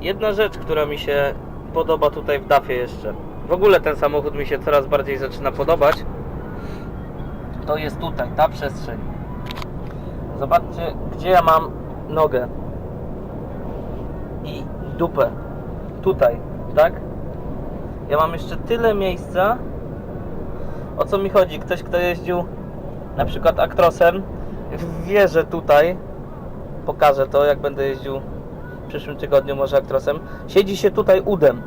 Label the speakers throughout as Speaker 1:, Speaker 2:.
Speaker 1: Jedna rzecz, która mi się podoba tutaj w DAFie jeszcze. W ogóle ten samochód mi się coraz bardziej zaczyna podobać. To jest tutaj, ta przestrzeń. Zobaczcie, gdzie ja mam nogę. I dupę. Tutaj, tak? Ja mam jeszcze tyle miejsca. O co mi chodzi? Ktoś, kto jeździł na przykład Actrosem, wie, że tutaj pokażę to, jak będę jeździł w przyszłym tygodniu może Actrosem. Siedzi się tutaj udem.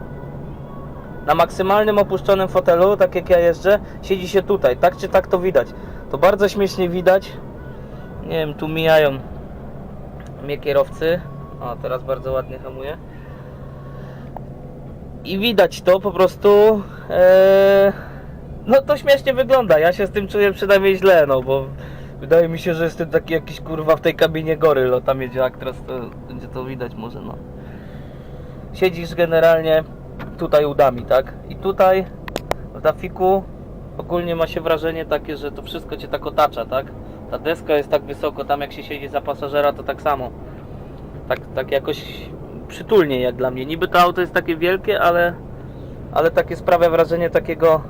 Speaker 1: Na maksymalnym opuszczonym fotelu, tak jak ja jeżdżę, siedzi się tutaj. Tak czy tak to widać. To bardzo śmiesznie widać. Nie wiem, tu mijają mnie kierowcy. O, teraz bardzo ładnie hamuje. I widać to po prostu. E, no to śmiesznie wygląda. Ja się z tym czuję przynajmniej źle, no bo wydaje mi się, że jestem taki jakiś kurwa w tej kabinie goryl. O, tam jedzie Actros, to będzie to widać może, no. Siedzisz generalnie tutaj udami, tak? I tutaj w Dafiku ogólnie ma się wrażenie takie, że to wszystko cię tak otacza, tak? Ta deska jest tak wysoko, tam jak się siedzi za pasażera, to tak samo. Tak, tak jakoś przytulnie jak dla mnie. Niby to auto jest takie wielkie, ale, ale takie sprawia wrażenie takiego,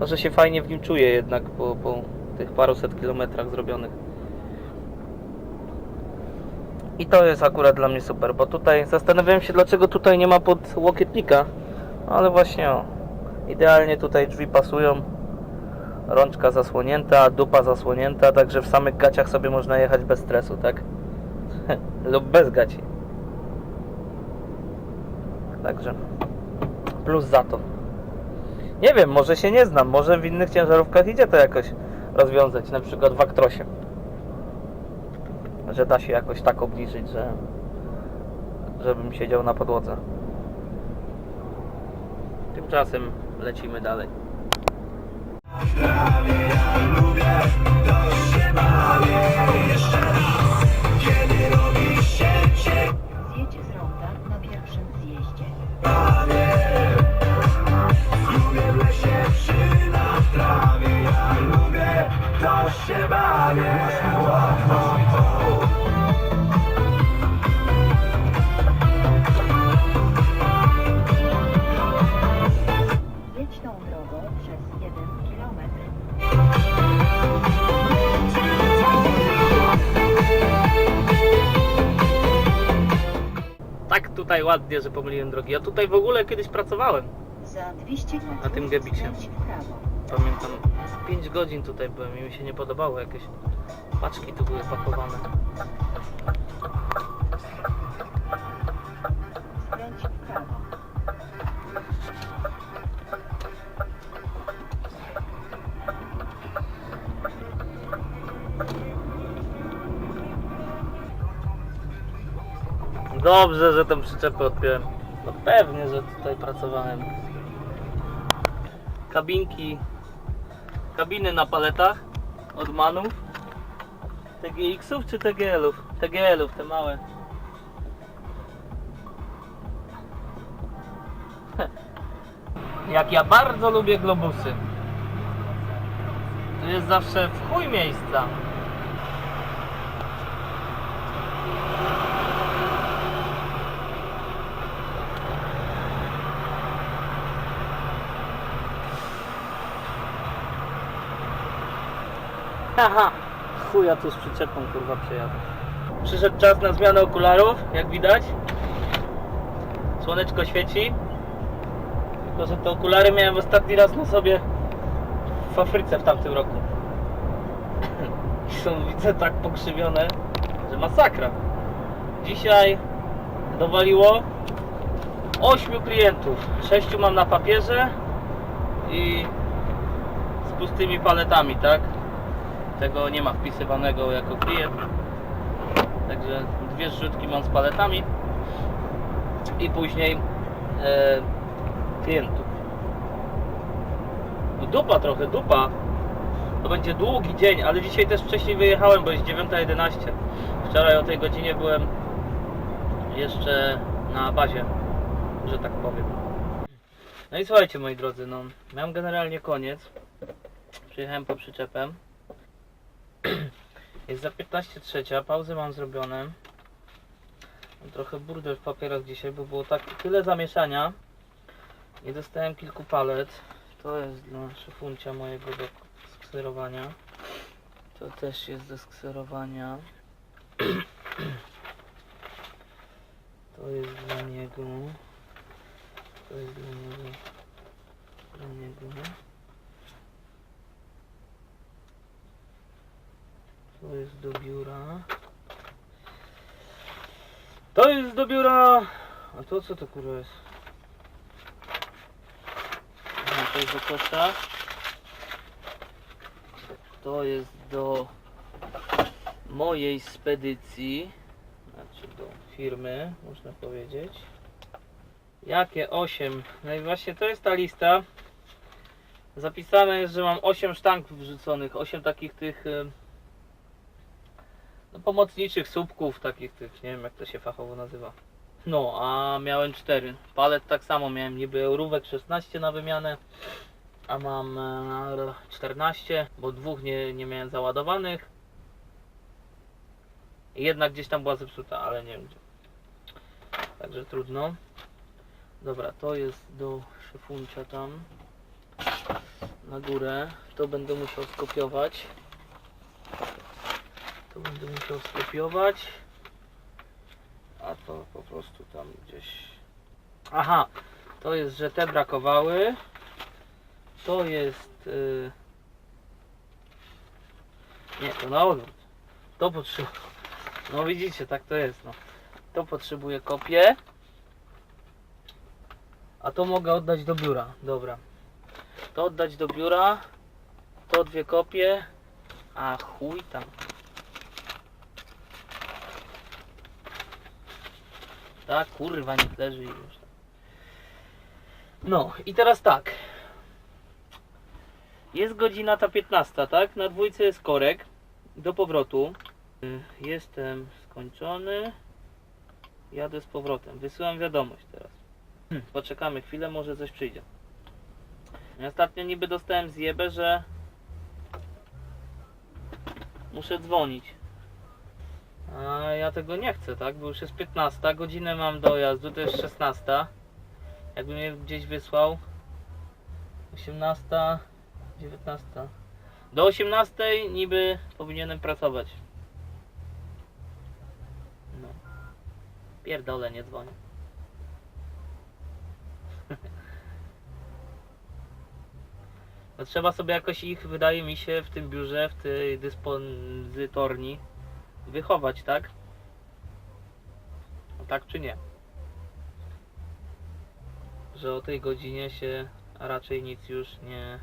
Speaker 1: no, że się fajnie w nim czuję jednak po, po tych paruset kilometrach zrobionych. I to jest akurat dla mnie super, bo tutaj zastanawiałem się dlaczego tutaj nie ma pod łokietnika, ale właśnie o, idealnie tutaj drzwi pasują, rączka zasłonięta, dupa zasłonięta, także w samych gaciach sobie można jechać bez stresu, tak? Lub bez gaci. Także plus za to. Nie wiem, może się nie znam, może w innych ciężarówkach idzie to jakoś rozwiązać, na przykład w Aktrosie. Że da się jakoś tak obniżyć, że żebym siedział na podłodze. Tymczasem lecimy dalej.
Speaker 2: Zjedź Jedź tą drogą przez 1 kilometr.
Speaker 1: Tak tutaj ładnie, że pomyliłem drogi. Ja tutaj w ogóle kiedyś pracowałem.
Speaker 2: Za 200 metrów
Speaker 1: Na tym gebicie.
Speaker 2: skręć w prawo.
Speaker 1: Pamiętam, 5 godzin tutaj byłem i mi się nie podobało. Jakieś paczki tu były pakowane. Dobrze, że tą przyczepę odpiąłem. No pewnie, że tutaj pracowałem. Kabinki, kabiny na paletach od manów. TGX-ów czy TGL-ów? TGL-ów, te małe. Jak ja bardzo lubię globusy. Tu jest zawsze w chuj miejsca. Haha, chuja tu z przyczepą kurwa przejadę. Przyszedł czas na zmianę okularów, jak widać. Słoneczko świeci. Tylko, że te okulary miałem ostatni raz na sobie w Afryce w tamtym roku. I są widzę tak pokrzywione, że masakra. Dzisiaj dowaliło 8 klientów. 6 mam na papierze i z pustymi paletami, tak? Tego nie ma wpisywanego jako klient. Także dwie zrzutki mam z paletami i później e, klientów. No dupa trochę, dupa. To będzie długi dzień, ale dzisiaj też wcześniej wyjechałem, bo jest 9.11. Wczoraj o tej godzinie byłem jeszcze na bazie, że tak powiem. No i słuchajcie moi drodzy, no miałem generalnie koniec. Przyjechałem po przyczepem. Jest za 15 trzecia, pauzy mam zrobione. Trochę burdel w papierach dzisiaj, bo było tak tyle zamieszania. Nie dostałem kilku palet. To jest dla szefuncia mojego do skserowania. To też jest do skserowania. To jest dla niego. To jest dla niego. Dla niego. To jest do biura. To jest do biura. A to co to kurwa jest? To jest do kosza. To jest do mojej spedycji. Znaczy do firmy, można powiedzieć. Jakie 8? No i właśnie to jest ta lista. Zapisane jest, że mam 8 sztank wrzuconych, 8 takich tych no, pomocniczych słupków, takich tych, nie wiem jak to się fachowo nazywa. No, a miałem 4. Palet tak samo miałem, niby eurówek 16 na wymianę, a mam e, 14, bo dwóch nie, nie miałem załadowanych. Jedna gdzieś tam była zepsuta, ale nie wiem gdzie. Także trudno. Dobra, to jest do szefuncia tam. Na górę. To będę musiał skopiować. To będę musiał skopiować. A to po prostu tam gdzieś. Aha, to jest, że te brakowały. To jest. Yy... Nie, to na odwrót. To potrzebuję. No widzicie, tak to jest. No. To potrzebuję kopię. A to mogę oddać do biura. Dobra. To oddać do biura. To dwie kopie. A chuj tam. Tak, kurwa, nie leży i już. No i teraz tak. Jest godzina ta 15, tak? Na dwójce jest korek. Do powrotu. Jestem skończony. Jadę z powrotem. Wysyłam wiadomość teraz. Poczekamy chwilę, może coś przyjdzie. Ostatnio niby dostałem zjebę, że muszę dzwonić. A ja tego nie chcę, tak? Bo już jest 15, godzinę mam dojazdu, to jest 16. Jakby mnie gdzieś wysłał 18, 19. Do 18 niby powinienem pracować. No. Pierdolę, nie dzwonię. No trzeba sobie jakoś ich, wydaje mi się, w tym biurze, w tej dyspozytorni wychować, tak? Tak czy nie? Że o tej godzinie się raczej nic już nie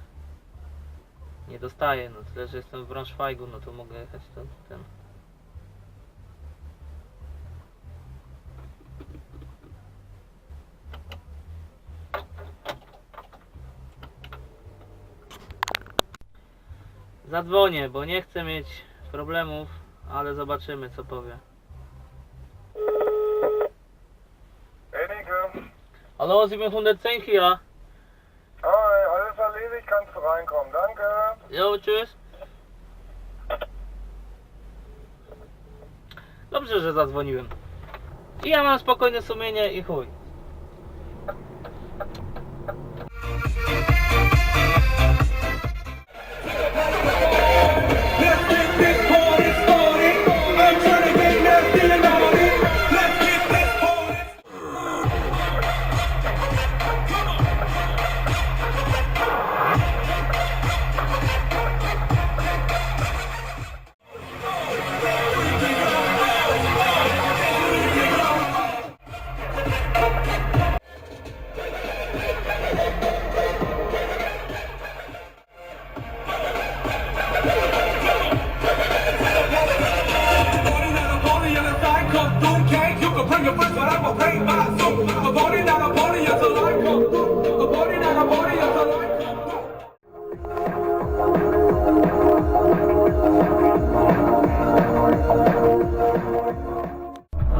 Speaker 1: nie dostaje, no tyle, że jestem w Braunschweigu, no to mogę jechać ten, ten. Zadzwonię, bo nie chcę mieć problemów, ale zobaczymy co powie.
Speaker 3: Enige.
Speaker 1: Hallo, 710 hier.
Speaker 3: Hi, alles erledigt, kannst du reinkommen. Danke.
Speaker 1: Jo, tschüss. Dobrze, że zadzwoniłem. I ja mam spokojne sumienie i chuj.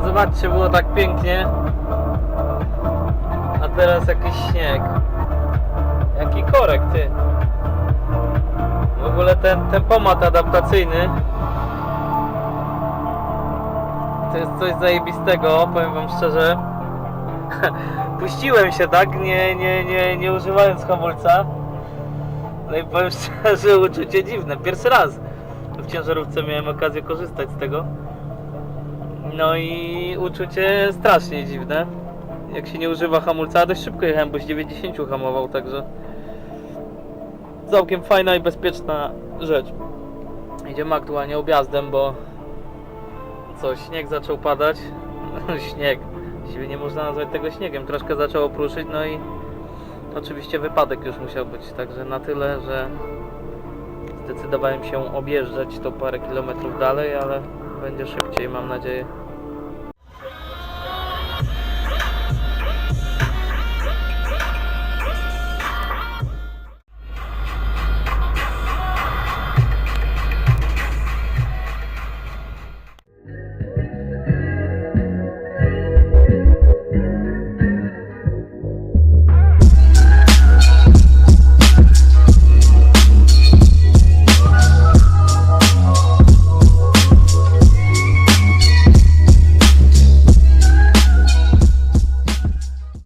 Speaker 1: Zobaczcie, było tak pięknie. A teraz jakiś śnieg. jaki korek, ty. W ogóle ten tempomat adaptacyjny to jest coś zajebistego, powiem wam szczerze. Puściłem się, tak? Nie, nie, nie, nie używając hamulca. No i powiem szczerze, uczucie dziwne. Pierwszy raz w ciężarówce miałem okazję korzystać z tego. No i uczucie strasznie dziwne. Jak się nie używa hamulca, dość szybko jechałem, bo z 90 hamował, także całkiem fajna i bezpieczna rzecz. Idziemy aktualnie objazdem, bo co, śnieg zaczął padać. śnieg. Właściwie nie można nazwać tego śniegiem. Troszkę zaczęło pruszyć, no i oczywiście wypadek już musiał być. Także na tyle, że zdecydowałem się objeżdżać to parę kilometrów dalej, ale będzie szybciej, mam nadzieję.